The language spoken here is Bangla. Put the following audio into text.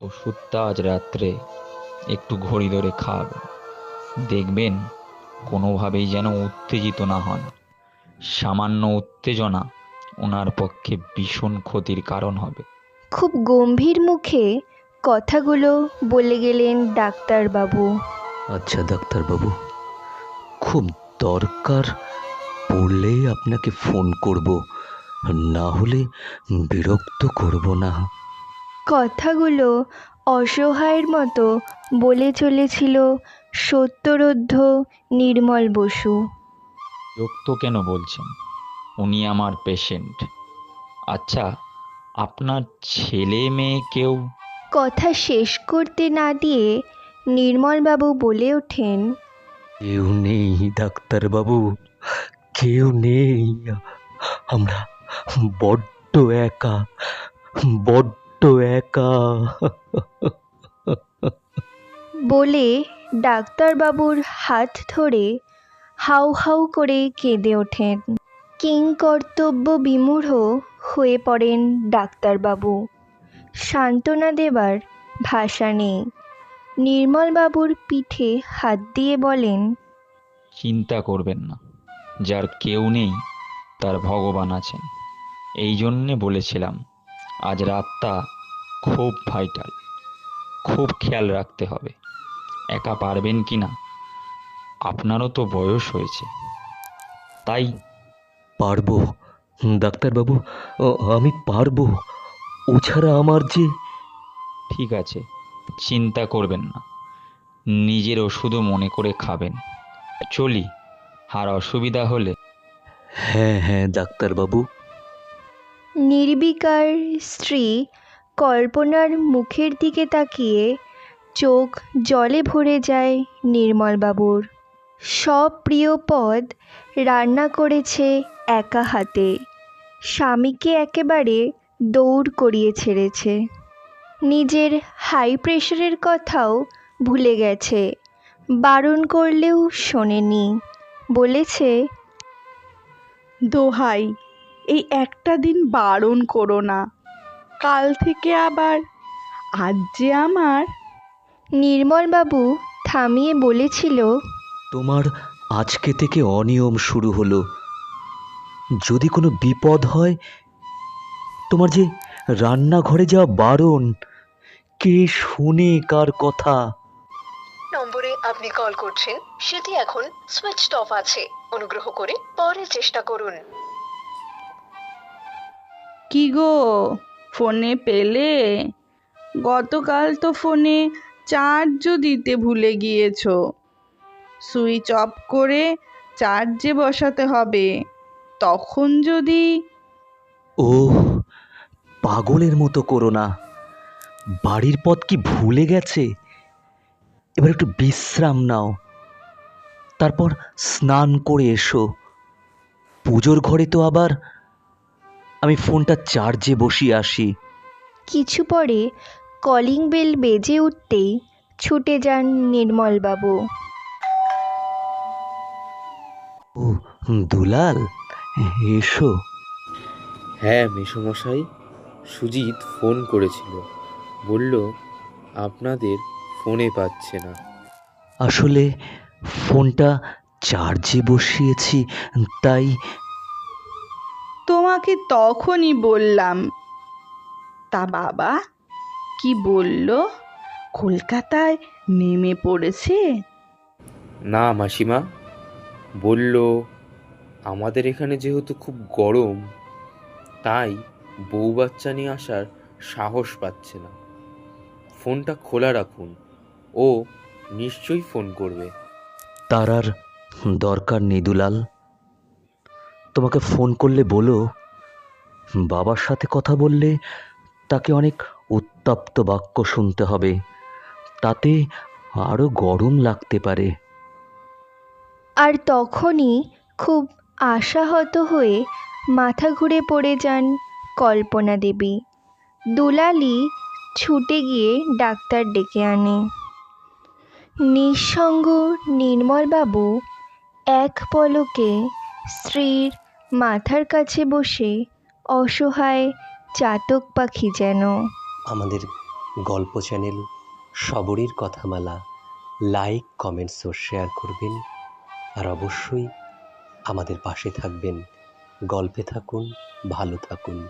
ওষুধটা আজ রাত্রে একটু ঘড়ি ধরে খাওয়াবেন দেখবেন কোনোভাবেই যেন উত্তেজিত না হন। সামান্য উত্তেজনা ওনার পক্ষে ভীষণ ক্ষতির কারণ হবে। খুব গম্ভীর মুখে কথাগুলো বলে গেলেন ডাক্তারবাবু। আচ্ছা ডাক্তারবাবু খুব দরকার পড়লেই আপনাকে ফোন করব না হলে বিরক্ত করব না। কথাগুলো অসহায়ের মতো বলে চলেছিল সত্যরোদ্ধ নির্মল বসু। বিরক্ত কেন বলছেন? উনি আমার পেশেন্ট আচ্ছা আপনার ছেলে মেয়ে কেউ? কথা শেষ করতে না দিয়ে নির্মলবাবু বলে ওঠেন কেউ নেই ডাক্তারবাবু কেউ নেই। আমরা বড্ড একা বড্ড একা। বলে ডাক্তারবাবুর হাত ধরে হাউ হাউ করে কেঁদে ওঠেন। কিংকর্তব্য বিমূঢ় হয়ে পড়েন ডাক্তারবাবু। সান্ত্বনা দেবার ভাষা নেই। নির্মলবাবুর পিঠে হাত দিয়ে বলেন চিন্তা করবেন না যার কেউ নেই তার ভগবান আছেন। এই জন্যে বলেছিলাম আজ রাতটা খুব ভাইটাল খুব খেয়াল রাখতে হবে। একা পারবেন কি না? আপনারও তো বয়স হয়েছে। তাই পারব ডাক্তারবাবু ও, আমি পারব। ও ছাড়া আমার যে ঠিক আছে চিন্তা করবেন না। নিজের ওষুধও মনে করে খাবেন। চলি আর অসুবিধা হলে হ্যাঁ হ্যাঁ ডাক্তারবাবু। নির্বিকার স্ত্রী কল্পনার মুখের দিকে তাকিয়ে চোখ জলে ভরে যায় নির্মলবাবুর। সব প্রিয় পদ রান্না করেছে একা হাতে। স্বামীকে একেবারে দৌড় করিয়ে ছেড়েছে। নিজের হাই প্রেশারের কথাও ভুলে গেছে। বারণ করলেও শোনেনি। বলেছে, দোহাই এই একটা দিন বারণ করো না। কাল থেকে আবার আজ যে আমার। নির্মলবাবু থামিয়ে বলেছিল তোমার আজকে থেকে অনিয়ম শুরু হলো। যদি কোনো বিপদ হয় তোমার যে রান্নাঘরে যাওয়া বারণ কে শুনে কার কথা? নম্বরে আপনি কল করছেন সেটি এখন সুইচড অফ আছে। অনুগ্রহ করে পরে চেষ্টা করুন। কি গো? ফোনে পেলে? গতকাল তো ফোনে চার্জও দিতে ভুলে গিয়েছো। সুইচ অফ করে চার্জে বসাতে হবে। তখন যদি ও পাগলের মতো করো না। বাড়ির পথ কি ভুলে গেছে? এবার একটু বিশ্রাম নাও। তারপর স্নান করে এসো। পুজোর ঘরে তো আবার আমি ফোনটা চার্জে বসিয়ে আসি। কিছু পরে কলিং বেল বেজে উঠতেই ছুটে যান নির্মলবাবু। ও দুলাল এসো। হ্যাঁ মেসোমশাই সুজিত ফোন করেছিল। বলল আপনাদের ফোনে পাচ্ছে না। আসলে ফোনটা চার্জে বসিয়েছি তাই তোমাকে তখনই বললাম। তা বাবা কি বলল? কলকাতায় নেমে পড়েছে? না মাসিমা বলল আমাদের এখানে যেহেতু খুব গরম তাই বউ বাচ্চা নিয়ে আসার সাহস পাচ্ছে না। ফোনটা খোলা রাখুন ও নিশ্চয়ই ফোন করবে। তার আর দরকার নেই দুলাল। তোমাকে ফোন করলে বলো। বাবার সাথে কথা বললে তাকে অনেক উত্তপ্ত বাক্য শুনতে হবে। তাতে আরও গরম লাগতে পারে। আর তখনই খুব আশাহত হয়ে মাথা ঘুরে পড়ে যান কল্পনা দেবী। দুলালি ছুটে গিয়ে ডাক্তার ডেকে আনে। নিঃসঙ্গ নির্মলবাবু এক পলকে স্ত্রীর মাথার কাছে বসে অসহায় চাতক পাখি যেন। আমাদের গল্প চ্যানেল সবরীর কথামালা লাইক, কমেন্টস ও শেয়ার করবেন। আর অবশ্যই আমাদের পাশে থাকবেন। গল্পে থাকুন, ভালো থাকুন।